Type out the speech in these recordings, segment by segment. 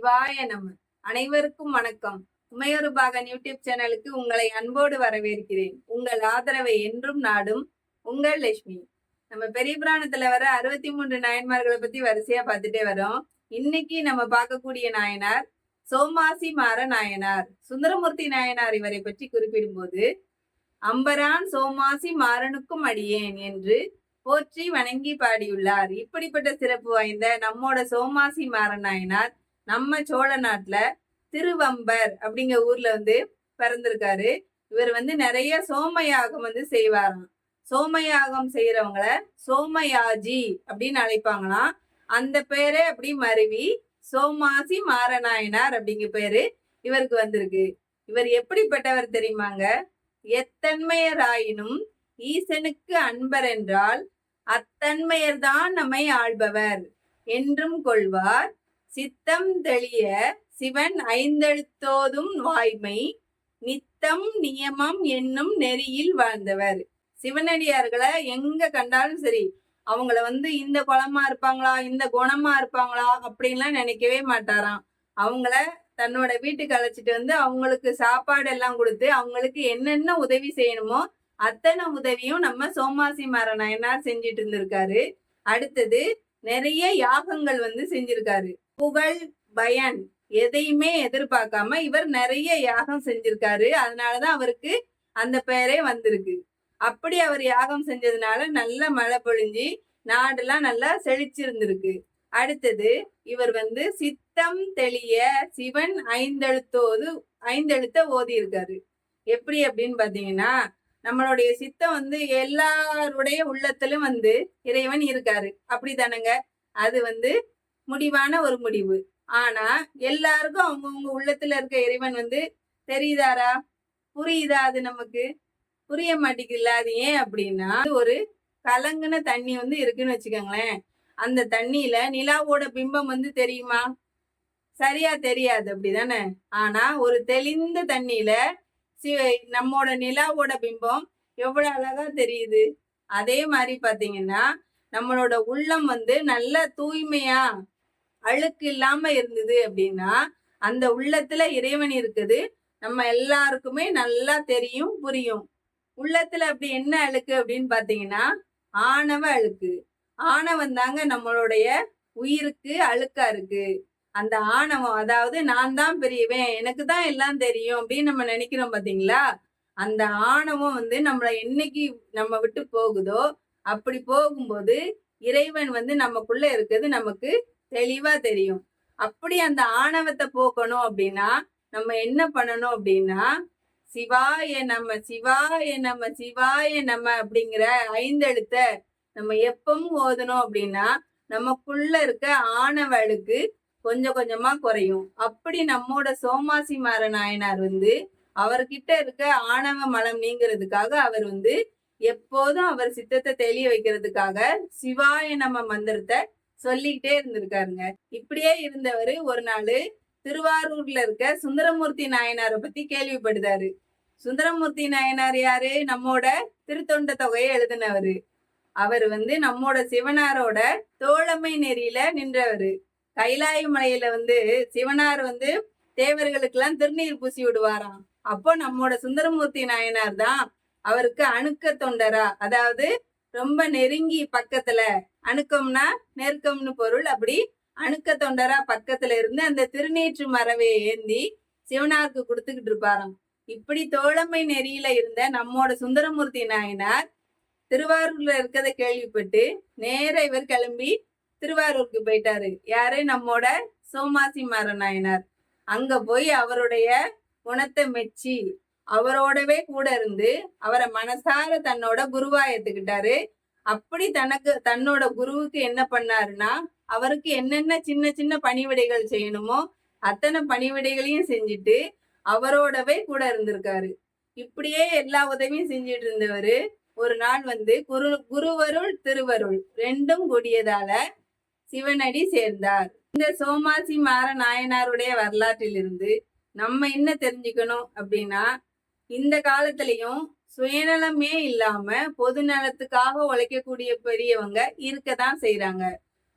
சிவாய நம. அனைவருக்கும் வணக்கம். உமையொரு பாகன் யூடியூப் சேனலுக்கு உங்களை அன்போடு வரவேற்கிறேன். உங்கள் ஆதரவை என்றும் நாடும் உங்கள் லட்சுமி. நம்ம பெரிய புராணத்துல வர அறுபத்தி மூன்று நாயன்மார்களை பத்தி வரிசையா பார்த்துட்டே வரோம். இன்னைக்கு நம்ம பார்க்கக்கூடிய நாயனார் சோமாசி மாற நாயனார். சுந்தரமூர்த்தி நாயனார் இவரை பற்றி குறிப்பிடும்போது அம்பரான் சோமாசி மாறனுக்கும் அடியேன் என்று போற்றி வணங்கி பாடியுள்ளார். இப்படிப்பட்ட சிறப்பு வாய்ந்த நம்மோட சோமாசி மாறன் நாயனார் நம்ம சோழ நாட்டுல திருவம்பர் அப்படிங்கிற ஊர்ல வந்து பிறந்திருக்காரு. இவர் வந்து நிறைய சோமயாகம் வந்து செய்வாராம். சோமயாகம் செய்யறவங்கள சோமயாஜி அப்படின்னு அழைப்பாங்களாம். அந்த பேரே அப்படி மருவி சோமாசி மாரநாயனார் அப்படிங்கிற பேரு இவருக்கு வந்திருக்கு. இவர் எப்படிப்பட்டவர் தெரியுமாங்க? எத்தன்மையராயினும் ஈசனுக்கு அன்பர் என்றால் அத்தன்மையர்தான் நம்மை ஆள்பவர் என்றும் கொள்வார். சித்தம் தெளிய சிவன் ஐந்தெழுத்தோதும் வாய்மை நித்தம் நியமம் என்னும் நெறியில் வாழ்ந்தவர். சிவனடியார்களை எங்க கண்டாலும் சரி அவங்கள வந்து இந்த குளமா இருப்பாங்களா இந்த குணமா இருப்பாங்களா அப்படின்லாம் நினைக்கவே மாட்டாராம். அவங்கள தன்னோட வீட்டுக்கு அழைச்சிட்டு வந்து அவங்களுக்கு சாப்பாடு எல்லாம் கொடுத்து அவங்களுக்கு என்னென்ன உதவி செய்யணுமோ அத்தனை உதவியும் நம்ம சோமாசி மாறன் என்ன செஞ்சிட்டு இருந்திருக்காரு. அடுத்தது நிறைய யாகங்கள் வந்து செஞ்சிருக்காரு. புகழ் பயன் எதையுமே எதிர்பார்க்காம இவர் நிறைய யாகம் செஞ்சிருக்காரு. அதனாலதான் அவருக்கு அந்த பெயரே வந்திருக்கு. அப்படி அவர் யாகம் செஞ்சதுனால நல்ல மழை பொழிஞ்சு நாடெல்லாம் நல்லா செழிச்சிருந்திருக்கு. அடுத்தது இவர் வந்து சித்தம் தெளிய சிவன் ஐந்தெழுத்தோது ஐந்தெழுத்த ஓதி இருக்காரு எப்படி அப்படின்னு பாத்தீங்கன்னா நம்மளுடைய சித்தம் வந்து எல்லாருடைய உள்ளத்திலும் வந்து இறைவன் இருக்காரு. அப்படிதானங்க அது வந்து முடிவான ஒரு முடிவு. ஆனா எல்லாருக்கும் அவங்கவுங்க உள்ளத்துல இருக்க இறைவன் வந்து தெரியுதாரா புரியுதா அது நமக்கு? புரிய மாட்டேங்குதுல்ல அது ஏன் அப்படின்னா ஒரு கலங்குன தண்ணி வந்து இருக்குன்னு வச்சுக்கோங்களேன். அந்த தண்ணியில நிலாவோட பிம்பம் வந்து தெரியுமா? சரியா தெரியாது அப்படிதானே? ஆனா ஒரு தெளிந்த தண்ணியில சி நம்மோட நிலாவோட பிம்பம் எவ்வளவு அழகா தெரியுது? அதே மாதிரி பாத்தீங்கன்னா நம்மளோட உள்ளம் வந்து நல்ல தூய்மையா அழுக்கு இல்லாம இருந்தது அப்படின்னா அந்த உள்ளத்துல இறைவன் இருக்குது. நம்ம எல்லாருக்குமே நல்லா தெரியும் புரியும். உள்ளத்துல அப்படி என்ன அழுக்கு அப்படின்னு பாத்தீங்கன்னா ஆணவ அழுக்கு. ஆணவம் தாங்க நம்மளுடைய உயிருக்கு அழுக்கா இருக்கு. அந்த ஆணவம் அதாவது நான் தான் பெரியவன் எனக்கு தான் எல்லாம் தெரியும் அப்படின்னு நம்ம நினைக்கிறோம் பாத்தீங்களா அந்த ஆணவம் வந்து நம்மளை என்னைக்கு நம்ம விட்டு போகுதோ அப்படி போகும்போது இறைவன் வந்து நமக்குள்ள இருக்கிறது நமக்கு தெளிவா தெரியும். அப்படி அந்த ஆணவத்தை போக்கணும் அப்படின்னா நம்ம என்ன பண்ணணும் அப்படின்னா சிவாய நம்ம சிவாய நம்ம சிவாய நம்ம அப்படிங்கிற ஐந்தெழுத்த நம்ம எப்பவும் ஓதணும் அப்படின்னா நமக்குள்ள இருக்க ஆணவ அழுக்கு கொஞ்சம் கொஞ்சமா குறையும். அப்படி நம்மோட சோமாசி மாற நாயனார் வந்து அவர்கிட்ட இருக்க ஆணவ மலம் நீங்கிறதுக்காக அவர் வந்து எப்போதும் அவர் சித்தத்தை தெளிய வைக்கிறதுக்காக சிவாய நம்ம மந்திரத்தை சொல்லிக்கிட்டே இருந்திருக்காருங்க. இப்படியே இருந்தவர் ஒரு நாள் திருவாரூர்ல இருக்க சுந்தரமூர்த்தி நாயனாரை பத்தி கேள்விப்படுதாரு. சுந்தரமூர்த்தி நாயனார் யாரு? நம்மோட திருத்தொண்ட தொகையை எழுதினவரு. அவர் வந்து நம்மோட சிவனாரோட தோழமை நெறியில நின்றவரு. கைலாய மலையில வந்து சிவனார் வந்து தேவர்களுக்கெல்லாம் திருநீர் பூசி விடுவாராம். அப்போ நம்மோட சுந்தரமூர்த்தி நாயனார் தான் அவருக்கு அணுக்க தொண்டரா. அதாவது ரொம்ப நெருங்கி பக்கத்துல அணுக்கம்னா நெருக்கம்னு பொருள். அப்படி அணுக்க தொண்டரா பக்கத்துல இருந்து அந்த திருநீற்று மரவை ஏந்தி சிவனாருக்கு கொடுத்துக்கிட்டு இருப்பாராம். இப்படி தோழமை நெறியில இருந்த நம்மோட சுந்தரமூர்த்தி நாயனார் திருவாரூர்ல இருக்கிறத கேள்விப்பட்டு நேர இவர் கிளம்பி திருவாரூருக்கு போயிட்டாரு. யாரு? நம்மோட சோமாசி நாயனார். அங்க போய் அவருடைய குணத்தை மெச்சி அவரோடவே கூட இருந்து அவரை மனசார தன்னோட குருவா ஏத்துக்கிட்டாரு. அப்படி தனக்கு தன்னோட குருவுக்கு என்ன பண்ணாருன்னா அவருக்கு என்னென்ன சின்ன சின்ன பணிவிடைகள் செய்யணுமோ அத்தனை பணிவிடைகளையும் செஞ்சுட்டு அவரோடவே கூட இருந்திருக்காரு. இப்படியே எல்லா உதவியும் செஞ்சுட்டு இருந்தவர் ஒரு நாள் வந்து குரு குருவருள் திருவருள் ரெண்டும் கூடியதால சிவனடி சேர்ந்தார். இந்த சோமாசி மாற நாயனாருடைய வரலாற்றிலிருந்து நம்ம என்ன தெரிஞ்சுக்கணும் அப்படின்னா இந்த காலத்திலையும் சுயநலமே இல்லாம பொது நலத்துக்காக உழைக்கக்கூடிய பெரியவங்க இருக்கதான் செய்யறாங்க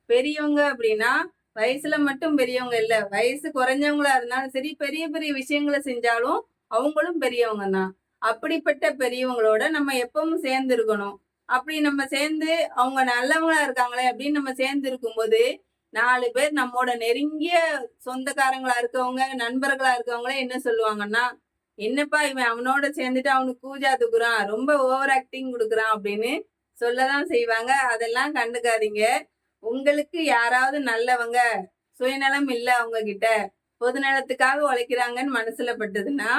பெரியவங்க அப்படின்னா வயசுல மட்டும் பெரியவங்க இல்ல. வயசு குறைஞ்சவங்களா இருந்தாலும் சரி பெரிய பெரிய விஷயங்களை செஞ்சாலும் அவங்களும் பெரியவங்க தான். அப்படிப்பட்ட பெரியவங்களோட நம்ம எப்பவும் சேர்ந்து இருக்கணும் அப்படி நம்ம சேர்ந்து அவங்க நல்லவங்களா இருக்காங்களே அப்படின்னு நம்ம சேர்ந்து இருக்கும்போது நாலு பேர் நம்மோட நெருங்கிய சொந்தக்காரங்களா இருக்கவங்க நண்பர்களா இருக்கவங்களே என்ன சொல்லுவாங்கன்னா என்னப்பா இவன் அவனோட சேர்ந்துட்டு அவனுக்கு கூஜா தூக்குறான் ரொம்ப ஓவர் ஆக்டிங் கொடுக்குறான் அப்படின்னு சொல்லதான் செய்வாங்க. அதெல்லாம் கண்டுக்காதீங்க. உங்களுக்கு யாராவது நல்லவங்க சுயநலம் இல்லை அவங்க கிட்ட பொதுநலத்துக்காக உழைக்கிறாங்கன்னு மனசுல பட்டதுன்னா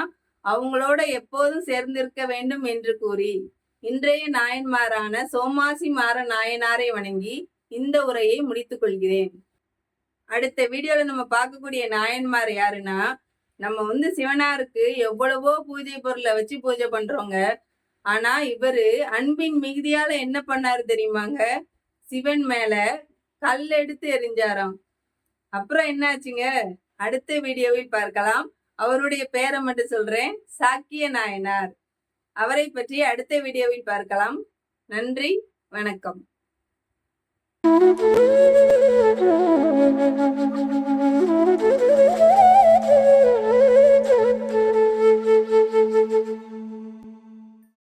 அவங்களோட எப்போதும் சேர்ந்திருக்க வேண்டும் என்று கூறி இன்றைய நாயன்மாரான சோமாசி மாற நாயனாரை வணங்கி இந்த உரையை முடித்துக் கொள்கிறேன். அடுத்த வீடியோல நம்ம பார்க்கக்கூடிய நாயன்மார் யாருன்னா நம்ம வந்து சிவனாருக்கு எவ்வளவோ பூஜை பொருளை வச்சு பூஜை பண்றோங்க. ஆனா இவரு அன்பின் மிகுதியால என்ன பண்ணாரு தெரியுமாங்க? சிவன் மேல கல் எடுத்து எரிஞ்சாராம் அப்புறம் என்னாச்சுங்க? அடுத்த வீடியோவில் பார்க்கலாம். அவருடைய பேரை மட்டும் சொல்றேன். சாக்கிய நாயனார். அவரை பற்றி அடுத்த வீடியோவில் பார்க்கலாம். நன்றி வணக்கம். Thank you.